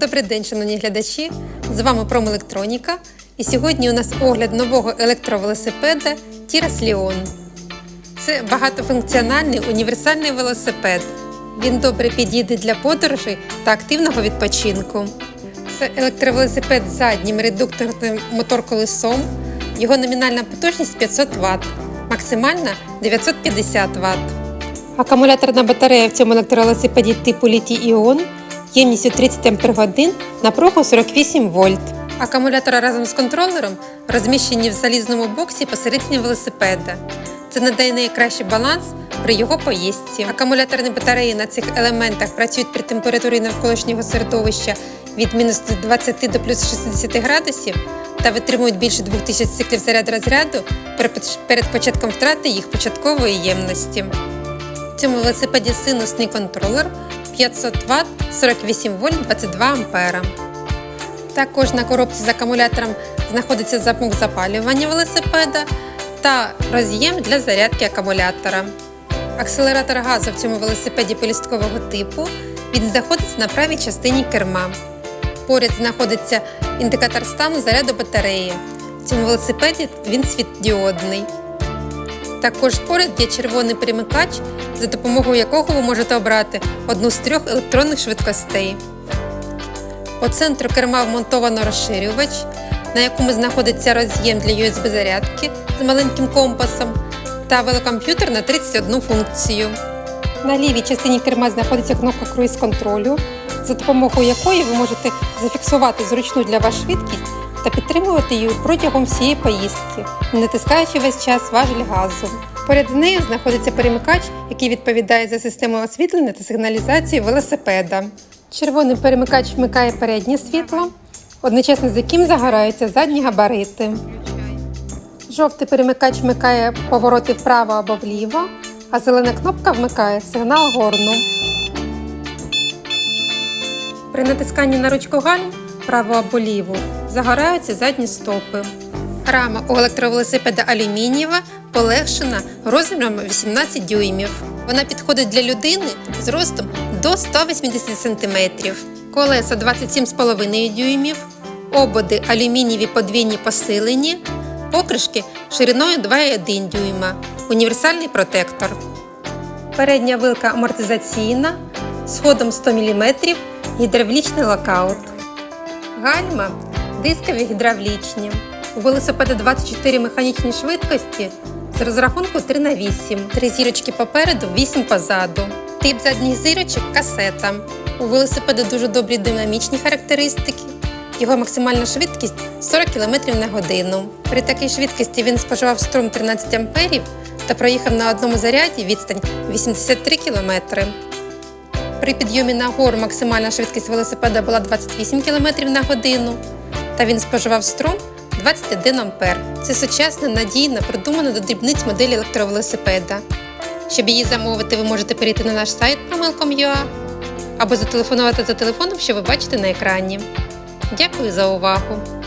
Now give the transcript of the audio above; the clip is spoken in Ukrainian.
Добрий день, шановні глядачі! З вами Промелектроніка. І сьогодні у нас огляд нового електровелосипеда Tiras Leon. Це багатофункціональний універсальний велосипед. Він добре підійде для подорожей та активного відпочинку. Це електровелосипед з заднім редукторним мотор-колесом. Його номінальна потужність 500 Вт, максимальна 950 Вт. Акумуляторна батарея в цьому електровелосипеді типу літій-іон ємністю 30 Ах, напругу 48 вольт. Акумулятори разом з контролером розміщені в залізному боксі посередині велосипеда. Це надає найкращий баланс при його поїздці. Акумуляторні батареї на цих елементах працюють при температурі навколишнього середовища від мінус 20 до плюс 60 градусів та витримують більше 2000 циклів заряду розряду перед початком втрати їх початкової ємності. В цьому велосипеді синусний контролер 500 Вт, 48 вольт, 22 ампера. Також на коробці з акумулятором знаходиться замок запалювання велосипеда та роз'єм для зарядки акумулятора. Акселератор газу в цьому велосипеді полісткового типу він знаходиться на правій частині керма. Поряд знаходиться індикатор стану заряду батареї. В цьому велосипеді він світдіодний. Також поряд є червоний перемикач, за допомогою якого ви можете обрати одну з трьох електронних швидкостей. По центру керма вмонтовано розширювач, на якому знаходиться роз'єм для USB-зарядки з маленьким компасом та велокомп'ютер на 31 функцію. На лівій частині керма знаходиться кнопка круїз контролю, за допомогою якої ви можете зафіксувати зручну для вас швидкість та підтримувати її протягом всієї поїздки, не натискаючи весь час важель газу. Поряд з нею знаходиться перемикач, який відповідає за систему освітлення та сигналізацію велосипеда. Червоний перемикач вмикає переднє світло, одночасно з яким загораються задні габарити. Жовтий перемикач вмикає повороти вправо або вліво, а зелена кнопка вмикає сигнал горну. При натисканні на ручку гальм право або ліву загораються задні стопи. Рама у електровелосипеда алюмінієва полегшена розміром 18 дюймів. Вона підходить для людини з ростом до 180 см. Колеса 27,5 дюймів, ободи алюмінієві подвійні посилені, покришки шириною 2,1 дюйма, універсальний протектор. Передня вилка амортизаційна з ходом 100 мм, гідравлічний локаут. Гальма дискові гідравлічні. У велосипеда 24 механічні швидкості з розрахунку 3 на 8 Три зірочки попереду, 8 позаду. Тип задніх зірочок касета. У велосипеда дуже добрі динамічні характеристики. Його максимальна швидкість 40 км на годину. При такій швидкості він споживав струм 13 амперів та проїхав на одному заряді відстань 83 км. При підйомі на гору максимальна швидкість велосипеда була 28 км на годину, та він споживав струм 21 ампер. Це сучасна, надійна, продумана до дрібниць модель електровелосипеда. Щоб її замовити, ви можете перейти на наш сайт promilcom.ua або зателефонувати за телефоном, що ви бачите на екрані. Дякую за увагу!